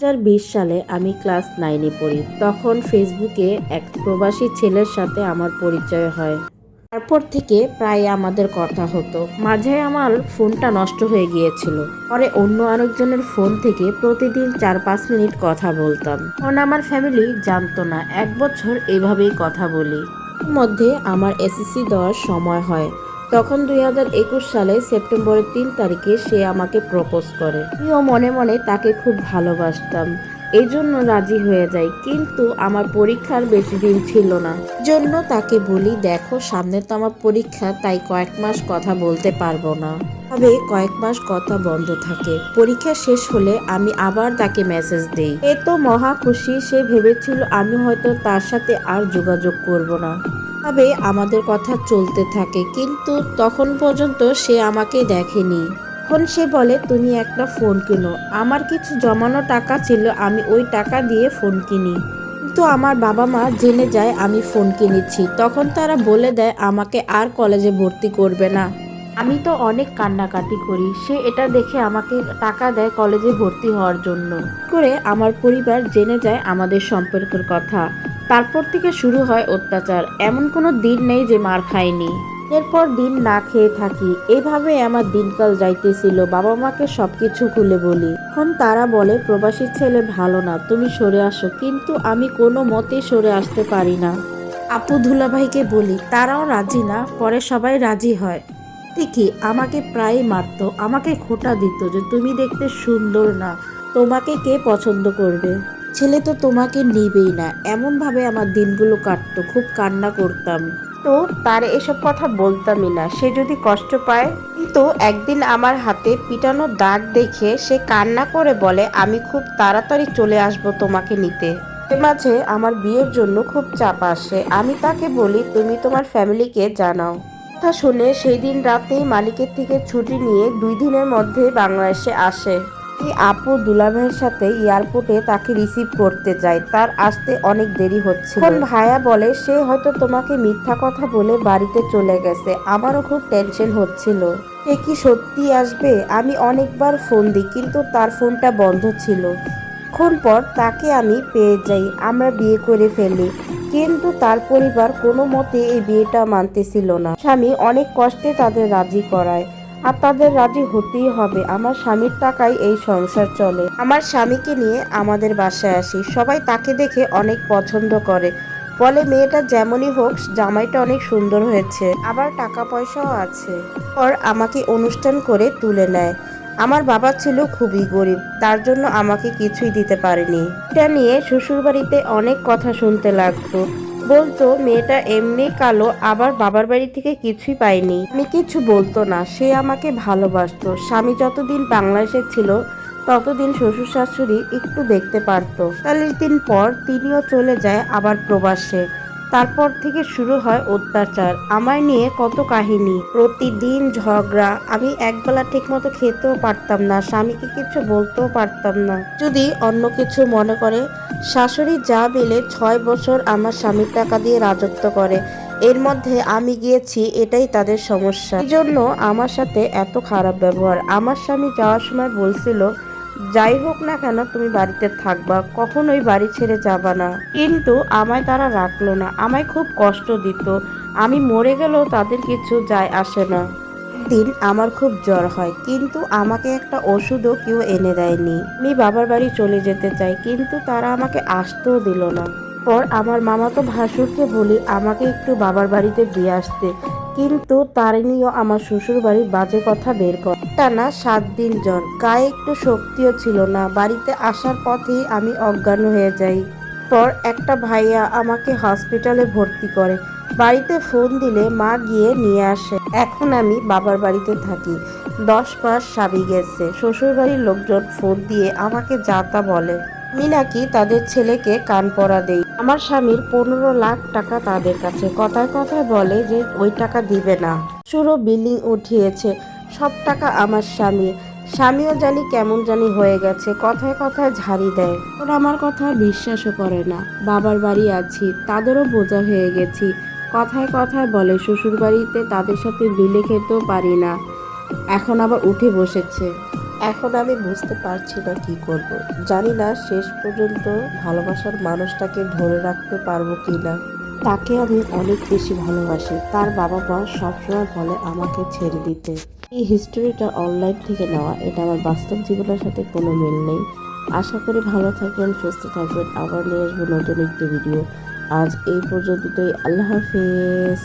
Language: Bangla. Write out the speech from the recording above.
2020 সালে আমি ক্লাস নাইনে পড়ি। তখন ফেসবুকে এক প্রবাসী ছেলের সাথে আমার পরিচয় হয়। তারপর থেকে প্রায় আমাদের কথা হতো। মাঝে আমার ফোনটা নষ্ট হয়ে গিয়েছিল। পরে অন্য আরেকজনের ফোন থেকে প্রতিদিন চার পাঁচ মিনিট কথা বলতাম। কারণ আমার ফ্যামিলি জানতো না। এক বছর এইভাবেই কথা বলি। মধ্যে আমার এসএসসি দেওয়ার সময় হয়। তখন দুই হাজার একুশ সালে সেপ্টেম্বরের তিন তারিখে সে আমাকে প্রপোজ করে। আমিও মনে মনে তাকে খুব ভালোবাসতাম। এই জন্য রাজি হয়ে যাই, কিন্তু আমার পরীক্ষার বেশি দিন ছিল না। জন্য তাকে বলি, দেখো, সামনে তো আমার পরীক্ষা, তাই কয়েক মাস কথা বলতে পারব না। তবে কয়েক মাস কথা বন্ধ থাকে। পরীক্ষা শেষ হলে আমি আবার তাকে মেসেজ দেই। এ তো মহা খুশি, সে ভেবেছিল আমি হয়তো তার সাথে আর যোগাযোগ করব না। তবে আমাদের কথা চলতে থাকে, কিন্তু তখন পর্যন্ত সে আমাকে দেখেনি। তখন সে বলে, তুমি একটা ফোন কিনো। আমার কিছু জমানো টাকা ছিল, আমি ওই টাকা দিয়ে ফোন কিনি। কিন্তু আমার বাবা মা জেনে যায় আমি ফোন কিনেছি। তখন তারা বলে দেয়, আমাকে আর কলেজে ভর্তি করবে না। আমি তো অনেক কান্নাকাটি করি। সে এটা দেখে আমাকে টাকা দেয় কলেজে ভর্তি হওয়ার জন্য। করে আমার পরিবার জেনে যায় আমাদের সম্পর্কের কথা। তারপর থেকে শুরু হয় অত্যাচার। এমন কোনো দিন নেই যে মার খায়নি। এরপর দিন না খেয়ে থাকি। এভাবে আমার দিনকাল যাইতেছিল। বাবা মাকে সবকিছু খুলে বলি। এখন তারা বলে, প্রবাসী ছেলে ভালো না, তুমি সরে আসো। কিন্তু আমি কোনো মতেই সরে আসতে পারি না। আপু ধুলাভাইকে বলি, তারাও রাজি না, পরে সবাই রাজি হয়। দেখি, আমাকে প্রায় মারতো, আমাকে খোটা দিত যে তুমি দেখতে সুন্দর না, তোমাকে কে পছন্দ করবে? ছেলে তো তোমাকে নিবেই না। এমনভাবে আমার দিনগুলো কাটতো, খুব কান্না করতাম। তো তার এসব কথা বলতামই না। সে যদি কষ্ট পায় কিন্তু একদিন আমার হাতে পিটানো দাগ দেখে সে কান্না করে বলে, আমি খুব তাড়াতাড়ি চলে আসব তোমাকে নিতে। মাঝে আমার বিয়ের জন্য খুব চাপ আসে। আমি তাকে বলি, তুমি তোমার ফ্যামিলিকে জানাও। কথা শুনে সেই দিন রাতেই মালিকের থেকে ছুটি নিয়ে দুই দিনের মধ্যে বাংলাদেশে আসে। আপু দুলাভাইয়ের সাথে এয়ারপোর্টে তাকে রিসিভ করতে যায়? তার আসতে অনেক দেরি হচ্ছে ভাইয়া বলে, সে হয়তো তোমাকে মিথ্যা কথা বলে বাড়িতে চলে গেছে। আমারও খুব টেনশন হচ্ছিল। সে কি সত্যি আসবে? আমি অনেকবার ফোন দিই, কিন্তু তার ফোনটা বন্ধ ছিল। ক্ষণ পর তাকে আমি পেয়ে যাই, আমরা বিয়ে করে ফেলি। কিন্তু তার পরিবার কোনো মতে এই বিয়েটা মানতেছিল না। স্বামী অনেক কষ্টে তাদের রাজি করায়। আর তাদের রাজি হতেই হবে। আমার স্বামীর টাকায় এই সংসার চলে। আমার স্বামীকে নিয়ে আমাদের বাসায় আসি। সবাই তাকে দেখে অনেক পছন্দ করে। বলে, মেয়েটা যেমনই হোক, জামাইটা অনেক সুন্দর হয়েছে। আবার টাকা পয়সাও আছে। পর আমাকে অনুষ্ঠান করে তুলে নেয়। আমার বাবা ছিল খুবই গরিব। তার জন্য আমাকে কিছুই দিতে পারেনি। এটা নিয়ে শ্বশুরবাড়িতে অনেক কথা শুনতে লাগতো। বলতো, মেয়েটা এমনি কালো, আবার বাবার বাড়ি থেকে কিছুই পায়নি। আমি কিছু বলতো না, সে আমাকে ভালোবাসত। স্বামী যতদিন বাংলাদেশে ছিল, ততদিন শ্বশুর শাশুড়ি একটু দেখতে পারতো। চল্লিশ দিন পর তিনিও চলে যায় আবার প্রবাসে। তারপর থেকে শুরু হয় অত্যাচার। আমায় নিয়ে কত কাহিনী। প্রতিদিন ঝগড়া। আমি একবেলা ঠিক মতো খেতেও পারতাম না, স্বামীকে কিছু বলতেও পারতাম না। যদি অন্য কিছু মনে করে, শাশুড়ি যা মিলে ছয় বছর আমার স্বামীর টাকা দিয়ে রাজত্ব করে। এর মধ্যে আমি গিয়েছি, এটাই তাদের সমস্যা। জন্য আমার সাথে এত খারাপ ব্যবহার। আমার স্বামী যাওয়ার সময় বলছিল যাই হোক না কেন তুমি বাড়িতে থাকবা, কখনোই বাড়ি ছেড়ে যাবা না। কিন্তু আমায় তারা রাখল না, আমায় খুব কষ্ট দিত। আমি মরে গেলেও তাদের কিছু যায় আসে না। দিন আমার খুব জ্বর হয়, কিন্তু আমাকে একটা ওষুধও কেউ এনে দেয়নি। আমি বাবার বাড়ি চলে যেতে চাই, কিন্তু তারা আমাকে আসতেও দিল না। পর আমার মামাতো ভাসুরকে বলি, আমাকে একটু বাবার বাড়িতে দিয়ে আসতে। কিন্তু তারিনীও আমার শ্বশুর বাড়ির বাজে কথা বের কর। টানা সাত দিন জ্বর। গায়ে একটু শক্তিও ছিল না। বাড়িতে আসার পথেই আমি অজ্ঞান হয়ে যাই। পর একটা ভাইয়া আমাকে হসপিটালে ভর্তি করে। বাড়িতে ফোন দিলে মা গিয়ে নিয়ে আসে। এখন আমি বাবার বাড়িতে থাকি। দশ মাস স্বামী গেছে। শ্বশুরবাড়ির লোকজন ফোন দিয়ে আমাকে যা তা বলে। আমি নাকি তাদের ছেলেকে কান পরা দেই। আমার স্বামীর পনেরো লাখ টাকা তাদের কাছে। কথায় কথায় বলে যে ওই টাকা দিবে না। শুরু বিল্ডিং উঠিয়েছে। সব টাকা আমার স্বামী স্বামীও জানি কেমন জানি হয়ে গেছে, কথায় কথায় ঝাড়ি দেয়। ওরা আমার কথা বিশ্বাসও করে না। বাবার বাড়ি আছি, তাদেরও বোঝা হয়ে গেছি। কথায় কথায় বলে, শ্বশুর বাড়িতে তাদের সাথে বিলে খেতেও পারি না। এখন আবার উঠে বসেছে। এখন আমি বুঝতে পারছি না কি করব। জানি না শেষ পর্যন্ত ভালোবাসার মানুষটাকে ধরে রাখতে পারব কি না। তাকে আমি অনেক বেশি ভালোবাসি। তার বাবা মা সবসময় বলে, আমাকে ছেড়ে দিতে। এই হিস্টোরিটা অনলাইন থেকে নেওয়া, এটা আমার বাস্তব জীবনের সাথে কোনো মিল নেই। আশা করি ভালো থাকবেন, সুস্থ থাকবেন। আবার নিয়ে আসব নতুন একটি ভিডিও আজ এই পর্যন্তই, আল্লাহ হাফেজ।